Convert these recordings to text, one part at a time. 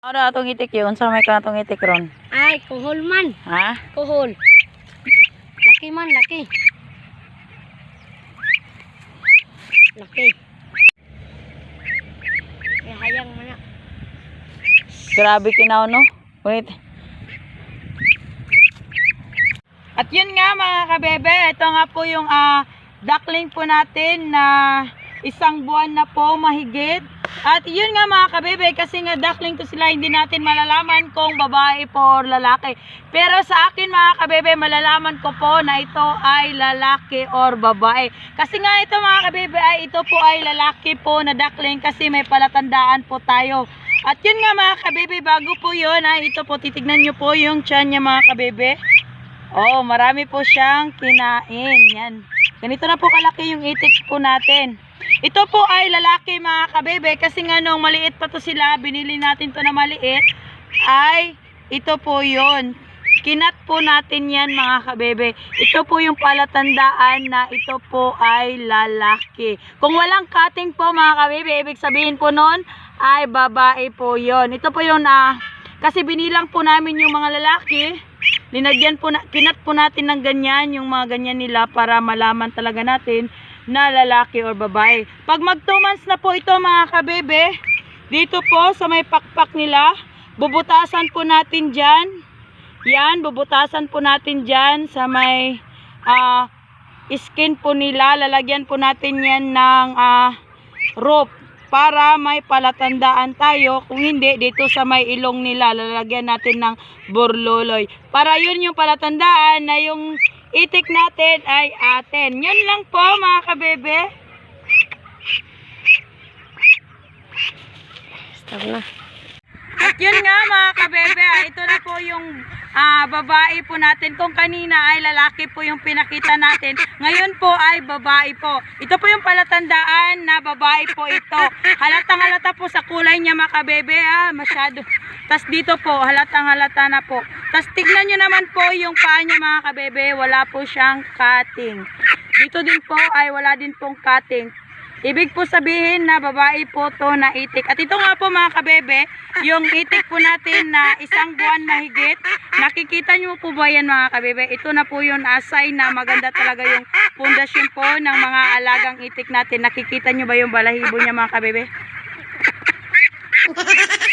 Ano na atong itik yun? Sa may ka atong itik ron? Ay, kuhol man. Ha? Kuhol. Laki man, laki. Laki. Eh, hayang mo na. Grabe kinaw no? Wait. At yun nga mga kabebe, ito nga po yung ah, duckling po natin na isang buwan na po mahigit. At yun nga mga kabebe, kasi nga duckling to sila, hindi natin malalaman kung babae po or lalaki. Pero sa akin mga kabebe, malalaman ko po na ito ay lalaki or babae. Kasi nga ito mga kabebe, ay ito po ay lalaki po na duckling kasi may palatandaan po tayo. At yun nga mga kabebe, bago po yun, ay ito po, titignan nyo po yung tiyan niya mga kabebe. Oh, marami po siyang kinain. Yan. Ganito na po kalaki yung itik po natin. Ito po ay lalaki mga kabebe kasi nga nung maliit pa to sila, binili natin to na maliit, ay ito po yon. Kinat po natin yan mga kabebe. Ito po yung palatandaan na ito po ay lalaki. Kung walang cutting po mga kabebe, ibig sabihin po nun ay babae po yon. Ito po yung na, kasi binilang po namin yung mga lalaki, linagyan po na, kinat po natin ng ganyan, yung mga ganyan nila para malaman talaga natin na lalaki or babae. Pag mag 2 months na po ito mga kabebe, dito po sa may pakpak nila, bubutasan po natin dyan. Yan, bubutasan po natin dyan sa may ah, skin po nila. Lalagyan po natin yan ng ah, rope para may palatandaan tayo. Kung hindi, dito sa may ilong nila, lalagyan natin ng burloloy. Para yun yung palatandaan na yung itik natin ay atin. Yun lang po mga kabebe. Stop na. Yun nga mga kabebe, ah, ito na po yung ah, babae po natin. Kung kanina ay lalaki po yung pinakita natin, ngayon po ay babae po. Ito po yung palatandaan na babae po ito. Halatang halata po sa kulay niya mga kabebe, ah, masyado. Tapos dito po, halatang halata na po. Tapos tignan nyo naman po yung paa niya mga kabebe, wala po siyang cutting. Dito din po ay wala din pong cutting. Ibig po sabihin na babae po to na itik. At ito nga po mga kabebe, yung itik po natin na isang buwan mahigit. Nakikita nyo po ba yan mga kabebe? Ito na po yung asay na maganda talaga yung pundasyon po ng mga alagang itik natin. Nakikita nyo ba yung balahibo niya mga kabebe?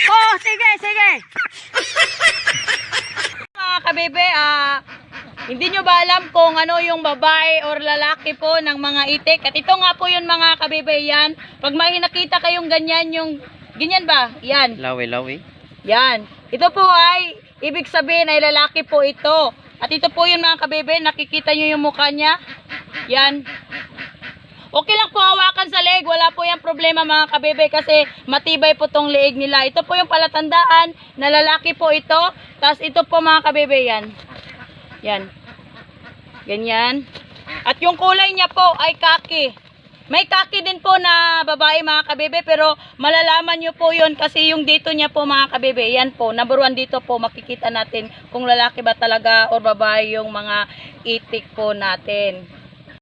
Oh, sige, sige. Mga kabebe, ah, hindi nyo ba alam kung ano yung babae or lalaki po ng mga itik? At ito nga po yun mga kabebe, yan. Pag may nakita kayong ganyan yung, ganyan ba? Yan. Lawi, lawi. Yan. Ito po ay, ibig sabihin ay lalaki po ito. At ito po yun mga kabebe, nakikita nyo yung mukha niya. Yan. Okay lang po hawakan sa leg, wala po yung problema mga kabebe kasi matibay po tong leeg nila. Ito po yung palatandaan na lalaki po ito. Tapos ito po mga kabebe yan. Yan. Ganyan. At yung kulay niya po ay kaki. May kaki din po na babae mga kabebe pero malalaman nyo po yun kasi yung dito niya po mga kabebe. Yan po, number one dito po makikita natin kung lalaki ba talaga or babae yung mga itik po natin.